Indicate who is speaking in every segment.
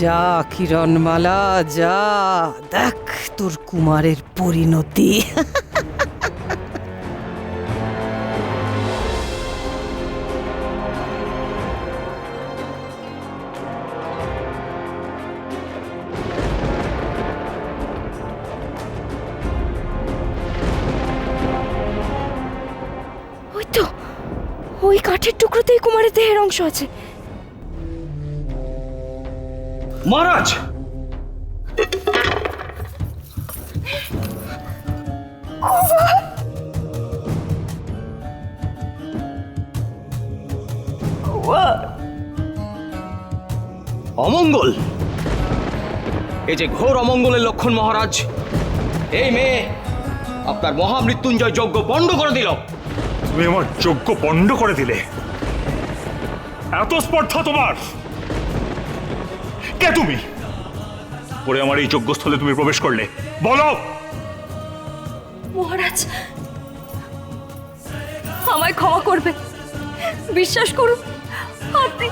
Speaker 1: যা, কিরণমালা, যা। দেখ তোর কুমারের পরিণতি।
Speaker 2: ওই তো, ওই কাঠের টুকরোতেই কুমারের দেহের অংশ আছে।
Speaker 3: মহারাজ! অমঙ্গল! এই যে ঘোর অমঙ্গলের লক্ষণ মহারাজ, এই মেয়ে আপনার মহামৃত্যুঞ্জয় যজ্ঞ বন্ধ করে দিল।
Speaker 4: তুমি আমার যজ্ঞ পণ্ড করে দিলে। এত স্পর্ধা তোমার! কে তুমি? পরে আমার এই যজ্ঞস্থলে তুমি প্রবেশ করলে। বলো!
Speaker 2: মহারাজ, আমায় ক্ষমা করবে। বিশ্বাস করুন, আপনি,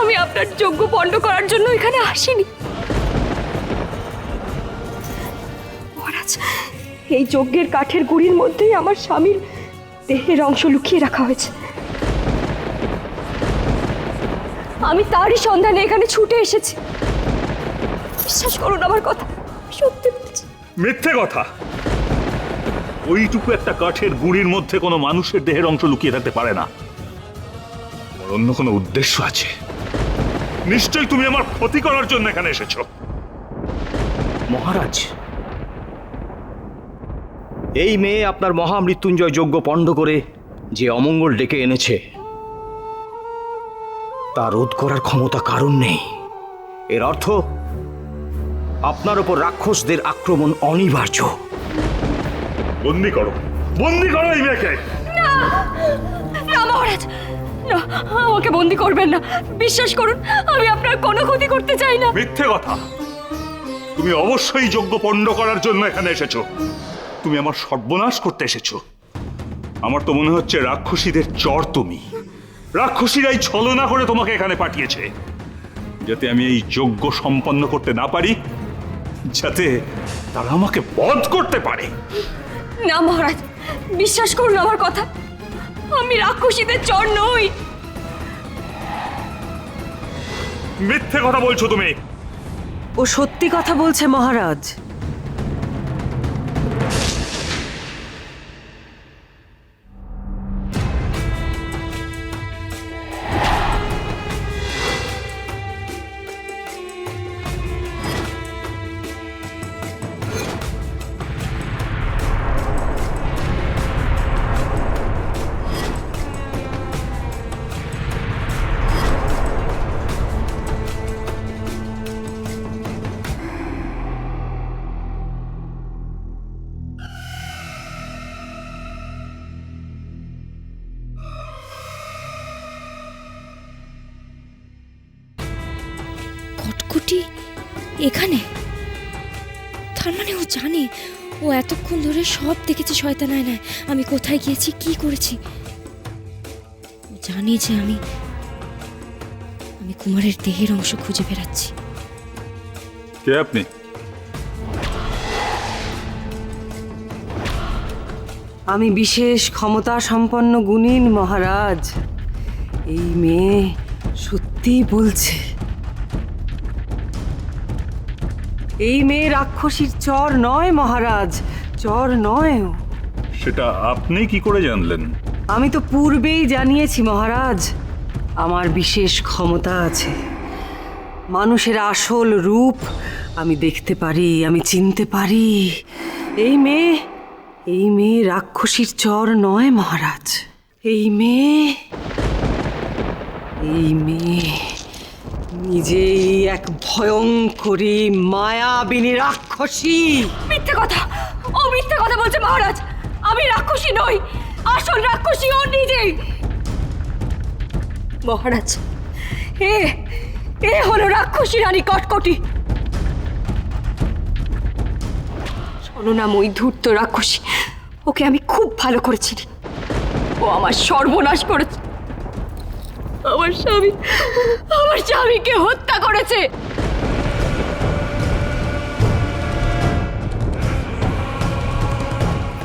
Speaker 2: আমি আপনার যজ্ঞ পণ্ড করার জন্য এখানে আসিনি। মহারাজ, এই যজ্ঞের কাঠের গুড়ির মধ্যেই আমার স্বামীর দেহের অংশ লুকিয়ে রাখা হয়েছে। আমি তারই সন্ধানে এখানে ছুটে এসেছি। বিশ্বাস করুন আমার কথা সত্যি বলছি।
Speaker 4: মিথ্যে কথা। ওইটুকু একটা কাঠের গুড়ির মধ্যে কোনো মানুষের দেহের অংশ লুকিয়ে থাকতে পারে না। অন্য কোনো উদ্দেশ্য আছে। নিশ্চয়ই তুমি আমার ক্ষতি করার জন্য এখানে এসেছ।
Speaker 3: মহারাজ, এই মেয়ে আপনার মহামৃত্যুঞ্জয় যজ্ঞ পণ্ড করে যে অমঙ্গল ডেকে এনেছে তা রোধ করার ক্ষমতা কারণ নেই। এর অর্থ আপনার ওপর রাক্ষসদের আক্রমণ অনিবার্য।
Speaker 4: বন্দি করো। বন্দি করো এই মেয়েকে।
Speaker 2: না মহারাজ! না আমাকে বন্দি করবেন না। বিশ্বাস করুন আমি আপনার কোনো ক্ষতি করতে চাই না।
Speaker 4: মিথ্যে কথা। তুমি অবশ্যই যোগ্য পণ্ড করার জন্য এখানে এসেছ। তুমি আমার সর্বনাশ করতে এসেছ। আমার তো মনে হচ্ছে রাক্ষসীদের চর তুমি। রাক্ষসীরাই ছলনা করে তোমাকে এখানে পাঠিয়েছে। যাতে আমি এই যজ্ঞ সম্পন্ন করতে না পারি যাতে তারা আমাকে বধ করতে পারে।
Speaker 2: না মহারাজ বিশ্বাস করুন আমার কথা। আমি রাক্ষসীদের চর নই।
Speaker 4: মিথ্যে কথা বলছো তুমি।
Speaker 1: ও সত্যি কথা বলছে মহারাজ।
Speaker 5: এখানে? তার মানে ও জানে ও এতক্ষণ ধরে সব দেখেছে শয়তান আয়নায়। আমি কোথায় গিয়েছি কি করেছি? ও জানে যে আমি আমি কুমারের দেহের অংশ খুঁজে বেড়াচ্ছি।
Speaker 4: কে আপনি?
Speaker 1: আমি বিশেষ ক্ষমতা সম্পন্ন গুণীন মহারাজ। এই মেয়ে সত্যি বলছে। এই মেয়ে রাক্ষসীর চর নয় মহারাজ। চর নয়
Speaker 4: সেটা আপনি কি করে জানলেন?
Speaker 1: আমি তো পূর্বেই জানিয়েছি মহারাজ। আমার বিশেষ ক্ষমতা আছে। মানুষের আসল রূপ আমি দেখতে পারি আমি চিনতে পারি। এই মেয়ে এই মেয়ে রাক্ষসীর চর নয় মহারাজ। এই মেয়ে এই মেয়ে। নিজেই এক ভয়ঙ্করী, মায়াবিনী রাক্ষসী।
Speaker 2: মিথ্যে কথা! ও মিথ্যে কথা বলছে মহারাজ! আমি রাক্ষসী নই! আসল রাক্ষসী ও নিজেই! মহারাজ, এ এ হলো রাক্ষসী রানী কটকটি। ছলনাময়ী ধূর্ত রাক্ষসী। ওকে আমি খুব ভালো করেছি। ও আমার সর্বনাশ করেছে। আমার স্বামী, আমার স্বামীকে হত্যা করেছে।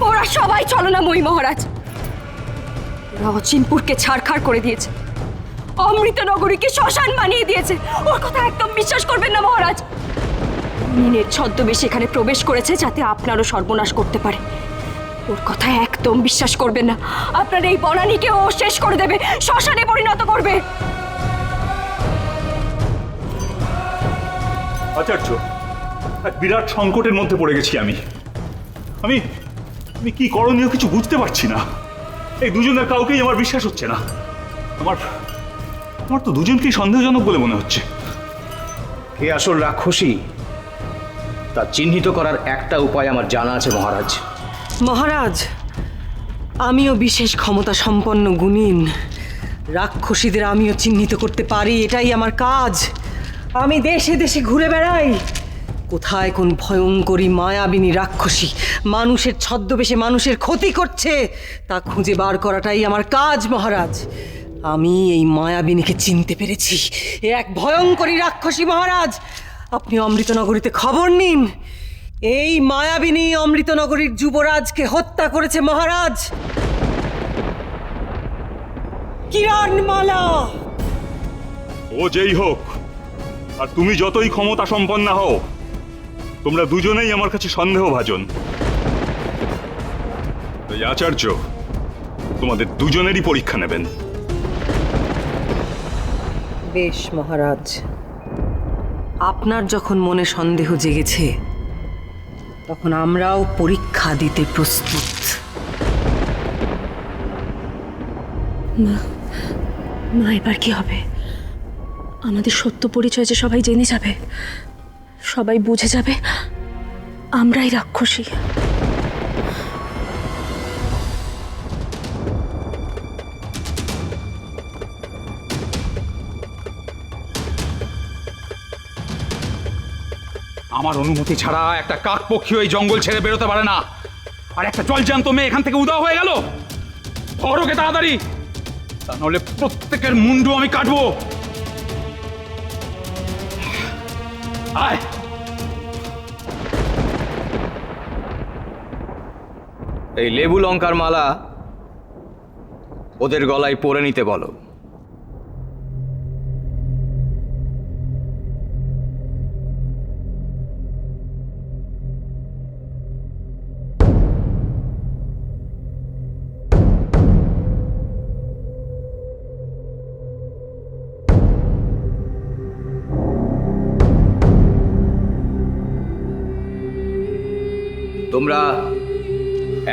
Speaker 2: ওরা সবাই চলো না মই মহারাজ। ওরা অচিনপুরকে ছাড়খাড় করে দিয়েছে। অমৃতনগরীকে শ্মশান বানিয়ে দিয়েছে। ওর কথা একদম বিশ্বাস করবেন না মহারাজ। মিনের ছদ্মবেশ এখানে প্রবেশ করেছে যাতে আপনারও সর্বনাশ করতে পারে। ওর কথা একদম বিশ্বাস করবেন না। আপনার এই বনানীকে ও শেষ করে দেবে শ্মশানে পরিণত করবে।
Speaker 4: আচার্য এক বিরাট সংকটের মধ্যে পড়ে গেছি আমি। আমি আমি কি করণীয় কিছু বুঝতে পারছি না। এই দুজনের কাউকেই আমার বিশ্বাস হচ্ছে না। আমার আমার তো দুজনকেই সন্দেহজনক বলে মনে হচ্ছে।
Speaker 3: কে আসল রাক্ষসী তা চিহ্নিত করার একটা উপায় আমার জানা আছে মহারাজ।
Speaker 1: মহারাজ, আমিও বিশেষ ক্ষমতা সম্পন্ন গুণিন। রাক্ষসীদের আমিও চিহ্নিত করতে পারি, এটাই আমার কাজ। আমি দেশে দেশে ঘুরে বেড়াই। কোথায় কোন ভয়ঙ্করী মায়াবিনী রাক্ষসী মানুষের ছদ্মবেশে মানুষের ক্ষতি করছে, তা খুঁজে বার করাটাই আমার কাজ, মহারাজ। আমি এই মায়াবিনীকে চিনতে পেরেছি। এ এক ভয়ঙ্করী রাক্ষসী, মহারাজ। আপনি অমৃতনগরীতে খবর নিন। এই মায়াবিনী অমৃতনগরীর যুবরাজকে হত্যা করেছে মহারাজ। কিরণমালা!
Speaker 4: ও যেই হোক আর তুমি যতই ক্ষমতা সম্পন্ন হও তোমরা দুজনেই আমার কাছে সন্দেহভাজন। এই আচার্য তোমাদের দুজনেরই পরীক্ষা নেবেন।
Speaker 1: বেশ মহারাজ আপনার যখন মনে সন্দেহ জেগেছে তখন আমরাও পরীক্ষা দিতে প্রস্তুত।
Speaker 6: মা এবার কি হবে? আমাদের সত্য পরিচয় যে সবাই জেনে যাবে, সবাই বুঝে যাবে, আমরাই রাক্ষসী।
Speaker 7: আমার অনুমতি ছাড়া একটা কাক পক্ষী ওই জঙ্গল ছেড়ে বেরোতে পারে না। আর একটা জলজান্ত মেয়ে এখান থেকে উদাও হয়ে গেল। ধরোকে তাড়াতাড়ি। তা নাহলে প্রত্যেকের মুন্ডু আমি কাটবো। আয়।
Speaker 3: এই লেবু লঙ্কার মালা ওদের গলায় পরে নিতে বলো।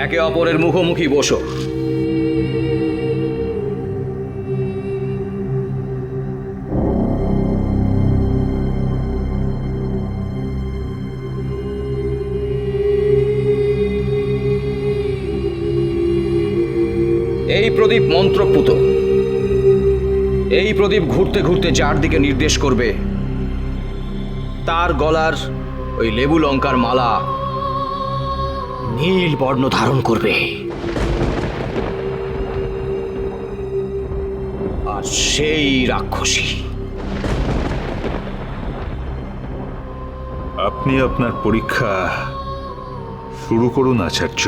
Speaker 3: একে অপরের মুখোমুখি বসো। এই প্রদীপ মন্ত্রপুত। এই প্রদীপ ঘুরতে ঘুরতে যার দিকে নির্দেশ করবে। তার গলার ওই লেবু লঙ্কার মালা নীল বর্ণ ধারণ করবে। আর সেই রাক্ষসী।
Speaker 4: আপনি আপনার পরীক্ষা শুরু করুন আচার্য।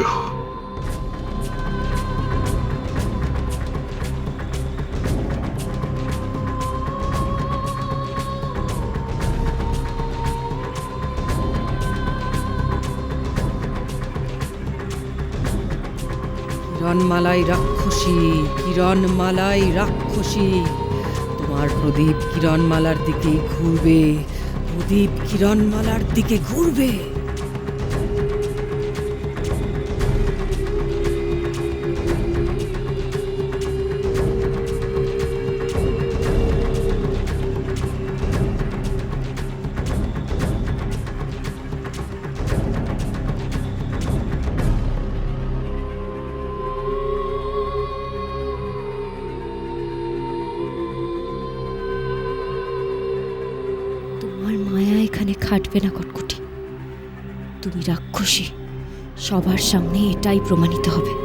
Speaker 1: কিরণমালাই রাক্ষসী কিরণমালাই রাক্ষসী। তোমার প্রদীপ কিরণমালার দিকে ঘুরবে প্রদীপ কিরণমালার দিকে ঘুরবে।
Speaker 5: খাটবে না কটকটি। তুমি রাক্ষসী সবার সামনে এটাই প্রমাণিত হবে।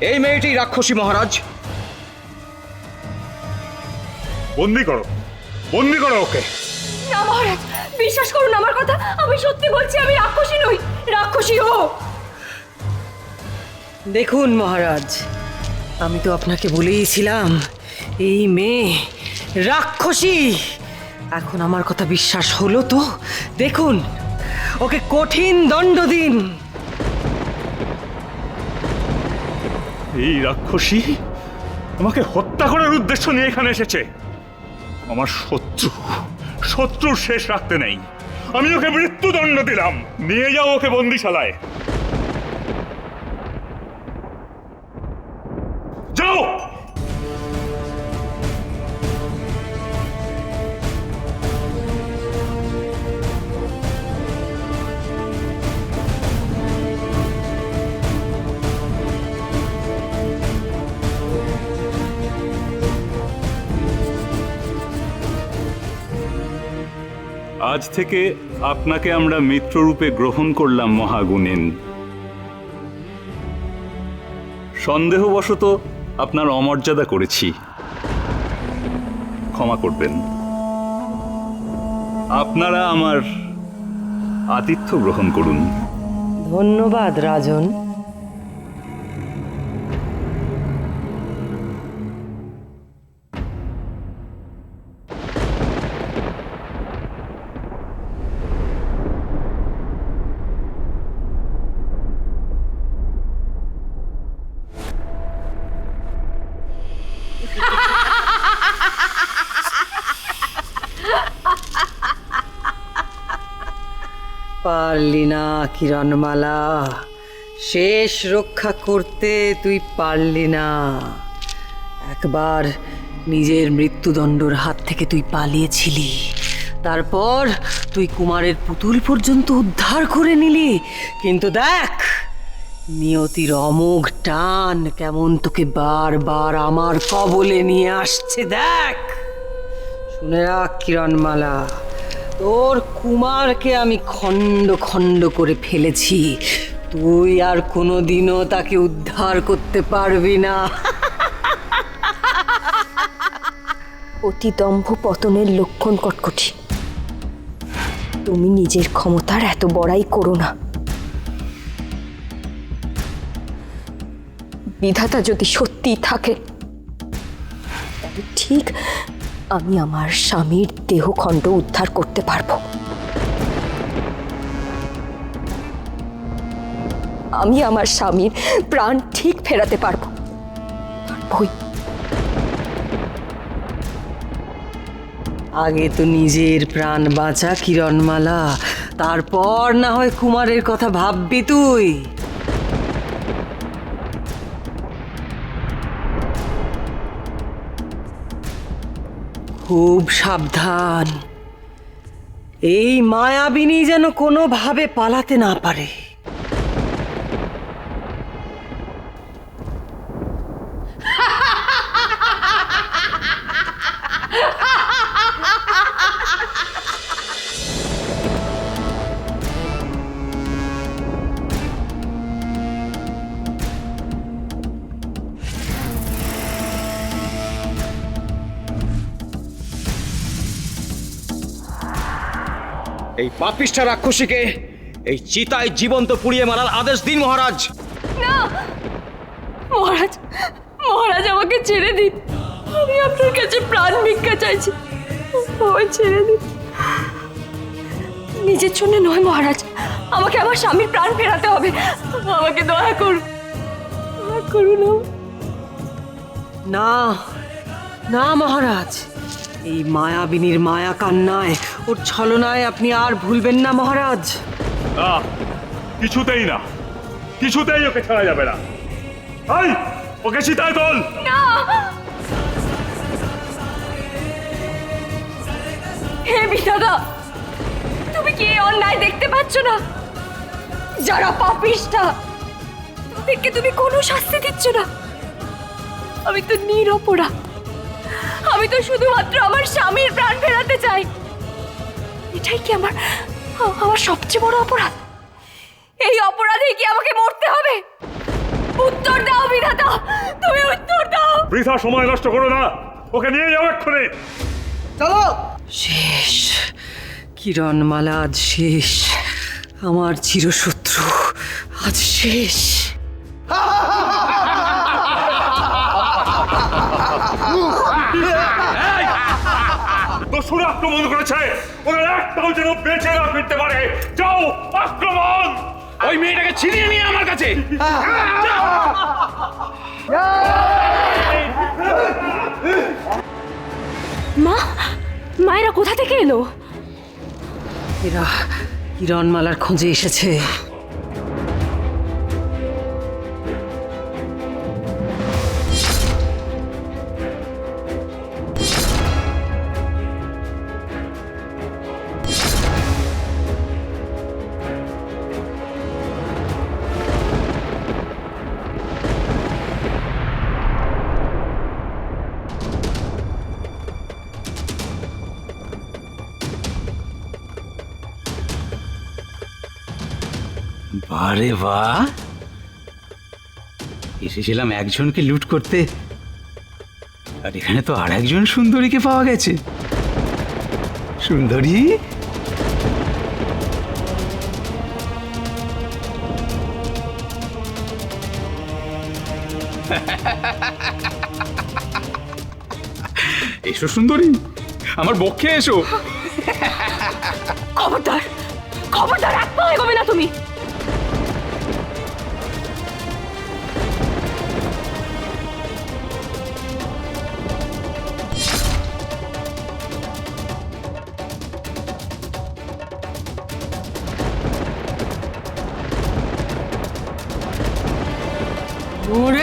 Speaker 3: এই মেয়েটি রাক্ষসী মহারাজ।
Speaker 4: বন্দি করো। বন্দি করো ওকে।
Speaker 2: না মহারাজ বিশ্বাস করুন আমার কথা। আমি সত্যি বলছি আমি রাক্ষসী নই রাক্ষসী ও।
Speaker 1: দেখুন মহারাজ আমি তো আপনাকে বলেইছিলাম এই মেয়ে রাক্ষসী। এখন আমার কথা বিশ্বাস হলো তো? দেখুন ওকে কঠিন দণ্ড দিন।
Speaker 4: এই রাক্ষসী আমাকে হত্যা করার উদ্দেশ্য নিয়ে এখানে এসেছে। আমার শত্রু, শত্রুর শেষ রাখতে নেই। আমি ওকে মৃত্যুদণ্ড দিলাম। নিয়ে যাও ওকে বন্দিশালায়। আজ থেকে আপনাকে আমরা মিত্ররূপে গ্রহণ করলাম মহাগুণিন। সন্দেহবশত আপনার অমর্যাদা করেছি। ক্ষমা করবেন। আপনারা আমার আতিথ্য গ্রহণ করুন।
Speaker 1: ধন্যবাদ, রাজন। পারলি না, কিরণমালা। শেষ রক্ষা করতে তুই পারলি না। একবার নিজের মৃত্যুদণ্ডর হাত থেকে তুই পালিয়েছিলি। তারপর তুই কুমারের পুতুল পর্যন্ত উদ্ধার করে নিলি। কিন্তু দেখ, নিয়তির অমোঘ টান কেমন তোকে বারবার আমার কবলে নিয়ে আসছে। দেখ! শুনে রাখ, কিরণমালা। তোর কুমারকে আমি খণ্ড খণ্ড করে ফেলেছি। তুই আর কোনোদিনও তাকে উদ্ধার করতে পারবি না।
Speaker 5: অতি দম্ভ পতনের লক্ষণ কটকটি। তুমি নিজের ক্ষমতার এত বড়াই করো না। বিধাতা যদি সত্যিই থাকে ঠিক আমি আমার স্বামীর দেহখণ্ড উদ্ধার করতে পারব। আমি আমার স্বামীর প্রাণ ঠিক ফেরাতে পারব।
Speaker 1: আগে তো নিজের প্রাণ বাঁচা, কিরণমালা। তারপর না হয় কুমারের কথা ভাববি তুই। খুব সাবধান। এই মায়াবিনী যেন কোনোভাবে পালাতে না পারে।
Speaker 3: এই পাপিষ্ঠা রাক্ষসীকে এই চিতায় জীবন্ত পুড়িয়ে মারার আদেশ দিন মহারাজ।
Speaker 2: না! মহারাজ মহারাজ আমাকে ছেড়ে দিন। আমি আপনার কাছে প্রাণ ভিক্ষা চাইছি। আমায় ছেড়ে দিন। নিজের জন্য নয় মহারাজ। আমাকে আমার স্বামীর প্রাণ ফেরাতে হবে। আমাকে দয়া করুন। দয়া করুন
Speaker 1: না না মহারাজ। এই মায়াবিনীর মায়া কান্নায় ওর ছলনায় আপনি আর ভুলবেন না মহারাজ।
Speaker 4: না কিছুতেই না। কিছুতেই ওকে ছাড়া যাবে না। এই ওকে চিতায় তোল।
Speaker 2: হে বিধাতা তুমি কি অন্যায় দেখতে পাচ্ছ না? যারা পাপিষ্ঠা তাদেরকে তুমি কোনো শাস্তি দিচ্ছ না। আমি তো নিরপরা আমি তো শুধুমাত্র আমার স্বামীর প্রাণ ফেরাতে চাই। এটাই কি আমার আমার সবচেয়ে বড় অপরাধ? এই অপরাধে কি আমাকে মরতে হবে? উত্তর দাও বিধাতা! তুমি উত্তর দাও!
Speaker 4: বৃথা সময় নষ্ট করো না। ওকে নিয়ে যাও এক্ষুনি। চলো!
Speaker 1: শেষ। কিরণমালা আজ শেষ। আমার চিরশত্রু আজ শেষ।
Speaker 4: দস্যুরা আক্রমণ করেছে। ওদের একটাও যেন বেঁচে না ফিরতে পারে। যাও আক্রমণ!
Speaker 7: ওই মেয়েটাকে ছিনিয়ে নিয়ে আমার কাছে।
Speaker 6: মা মায়েরা কোথা থেকে এলো?
Speaker 1: এরা কিরণমালার খোঁজে এসেছে।
Speaker 7: এসেছিলাম একজনকে লুট করতে। আর এখানে তো আর একজন সুন্দরীকে পাওয়া গেছে। সুন্দরী? এসো সুন্দরী, আমার বক্ষে এসো।
Speaker 2: খবরদার খবরদার, এক পা এগোবে না তুমি।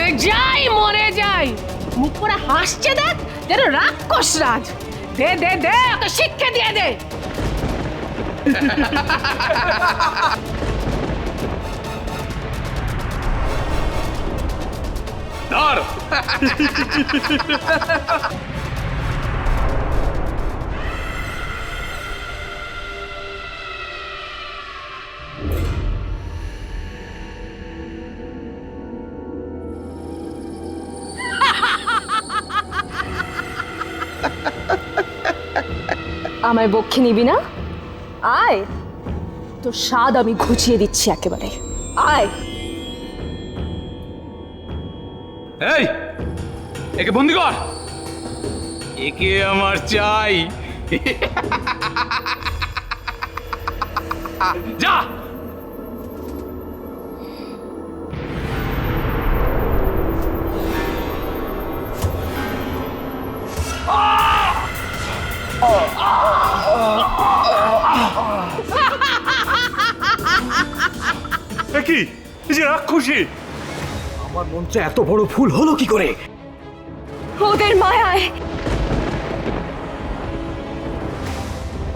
Speaker 8: মরে যাই মরে যাই। মুখ করে হাসছে দেখ যেন রাক্ষস রাজ। দে দে দে ওকে শিক্ষা দিয়ে দে।
Speaker 7: ধর।
Speaker 2: আমায় বক্ষে নিবি না? আয়। তোর স্বাদ আমি ঘুচিয়ে দিচ্ছি একেবারে। আয়।
Speaker 7: এই, একে বন্দি কর। একে আমার চাই। যা।
Speaker 4: কি? এই যে রাক্ষসী!
Speaker 3: আমার মঞ্চে এত বড় ফুল হলো কি করে?
Speaker 2: ওদের মায়ায়।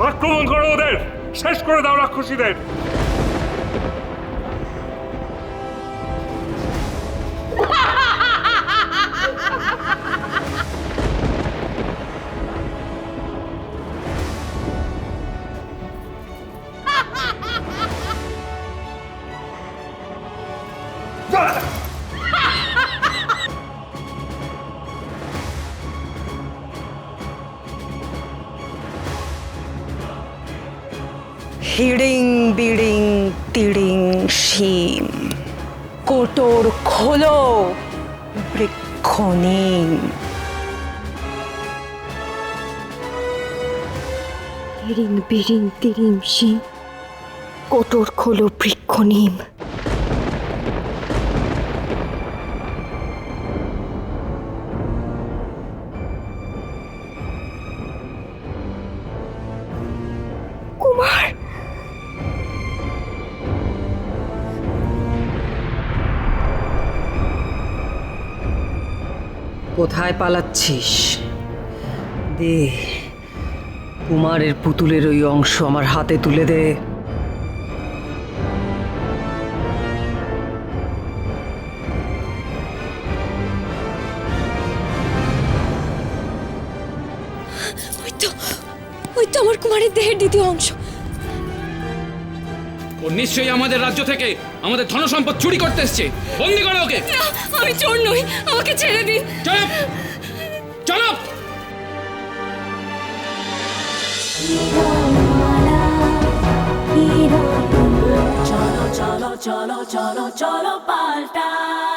Speaker 4: আক্রমণ করো ওদের! শেষ করে দাও রাক্ষসীদের!
Speaker 1: কোটর খোলো বৃক্ষ নিম
Speaker 2: হিরিং বিরিং তিরিং শিং কোটর খোলো বৃক্ষ নিম
Speaker 1: কোথায় পালাচ্ছিস? দে কুমারের পুতুলের ওই অংশ আমার হাতে তুলে দে।
Speaker 5: ওই তো ওই তো আমার কুমারের দেহের দ্বিতীয় অংশ।
Speaker 7: ও নিশ্চয়ই আমাদের রাজ্য থেকে আমাদের ধন সম্পদ চুরি করতে এসছে। বন্দি করো ওকে।
Speaker 2: আমি চোর নই আমাকে ছেড়ে দিন।
Speaker 7: চলো চলো
Speaker 9: চলো চলো চলো চলো cholo, palta.